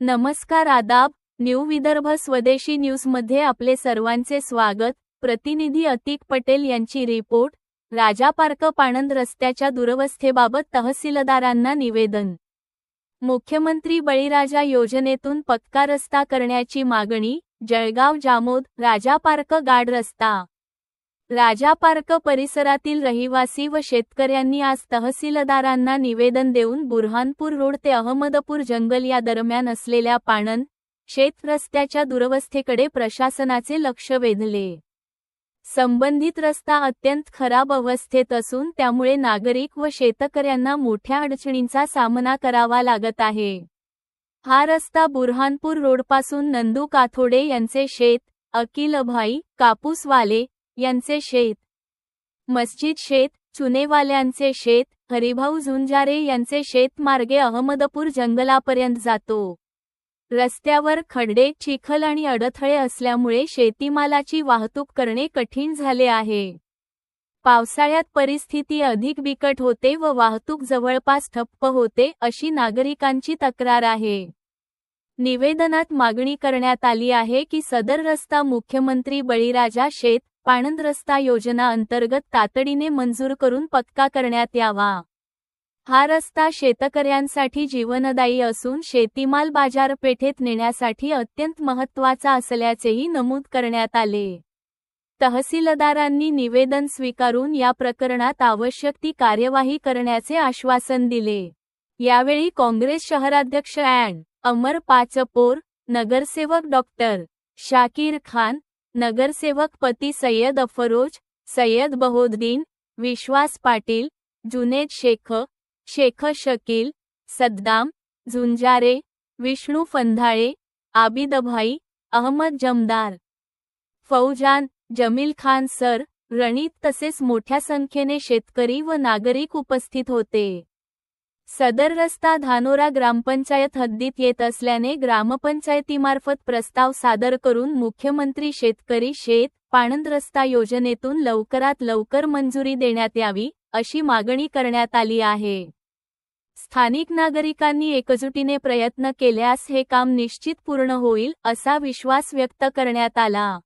नमस्कार आदाब न्यू विदर्भ स्वदेशी न्यूजमध्ये आपले सर्वांचे स्वागत. प्रतिनिधी अतिक पटेल यांची रिपोर्ट. राजा पार्क पाणंद रस्त्याच्या दुरवस्थेबाबत तहसीलदारांना निवेदन. मुख्यमंत्री बळीराजा योजनेतून पक्का रस्ता करण्याची मागणी. जळगाव जामोद राजा पार्क गाड रस्ता. राजा पार्क परिसरातील रहिवासी व शेतकऱ्यांनी आज तहसीलदारांना निवेदन देऊन बुरहानपूर रोड ते अहमदपूर जंगल या दरम्यान असलेल्या पाणन शेत रस्त्याच्या दुरवस्थेकडे प्रशासनाचे लक्ष वेधले. संबंधित रस्ता अत्यंत खराब अवस्थेत असून त्यामुळे नागरिक व शेतकऱ्यांना मोठ्या अडचणींचा सामना करावा लागत आहे. हा रस्ता बुरहानपूर रोडपासून नंदू काथोडे यांचे शेत अकिल अभाई कापूसवाले यांचे शेत मस्जिद शेत चुनेवाल्यांचे शेत हरिभाऊ झुंजारे यांचे शेत मार्गे अहमदपूर जंगलापर्यंत जातो. रस्त्यावर खड्डे चिखल आणि अडथळे असल्यामुळे शेतीमालाची वाहतूक करणे कठीण झाले आहे. पावसाळ्यात परिस्थिती अधिक बिकट होते व वाहतूक जवळपास ठप्प होते अशी नागरिकांची तक्रार आहे. निवेदनात मागणी करण्यात आली आहे की सदर रस्ता मुख्यमंत्री बळीराजा शेत पाणंद रस्ता योजना अंतर्गत तातडीने मंजूर करून पक्का करण्यात यावा. हा रस्ता शेतकऱ्यांसाठी जीवनदायी असून शेतीमाल बाजारपेठेत नेण्यासाठी अत्यंत महत्त्वाचा असल्याचेही नमूद करण्यात आले. तहसीलदारांनी निवेदन स्वीकारून या प्रकरणात आवश्यक ती कार्यवाही करण्याचे आश्वासन दिले. यावेळी काँग्रेस शहराध्यक्ष अँड अमर पाचपोर नगरसेवक डॉक्टर शाकीर खान नगरसेवक पती सय्यद अफरोज सय्यद बहोद्दीन विश्वास पाटील जुनेद शेख शेख शकील सद्दाम झुंजारे विष्णू फंधाळे आबिदभाई अहमद जमदार फौजान जमील खान सर रणित तसेच मोठ्या संख्येने शेतकरी व नागरिक उपस्थित होते. सदर रस्ता धानोरा ग्रामपंचायत हद्दीत येत असल्याने ग्रामपंचायतीमार्फत प्रस्ताव सादर करून मुख्यमंत्री शेतकरी शेत पाणंद रस्ता योजनेतून लवकरात लवकर मंजुरी देण्यात यावी अशी मागणी करण्यात आली आहे. स्थानिक नागरिकांनी एकजुटीने प्रयत्न केल्यास हे काम निश्चित पूर्ण होईल असा विश्वास व्यक्त करण्यात आला.